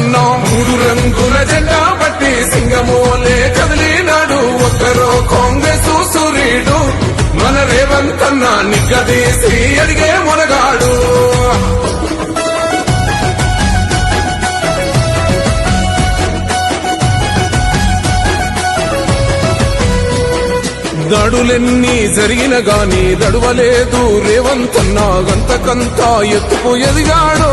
రేవంతన్నా మూడు రంగుల జెండా బట్టి సింగమోలే కదిలినాడు ఒక్కరో కాంగ్రెస్ సూర్యుడు మన రేవంతన్నా నిగ్గదీసి అడిగే మునగాడు. దాడులెన్ని జరిగిన గాని దడువలేదు రేవంతన్నా గంతకంతా ఎత్తుకు ఎదిగాడో.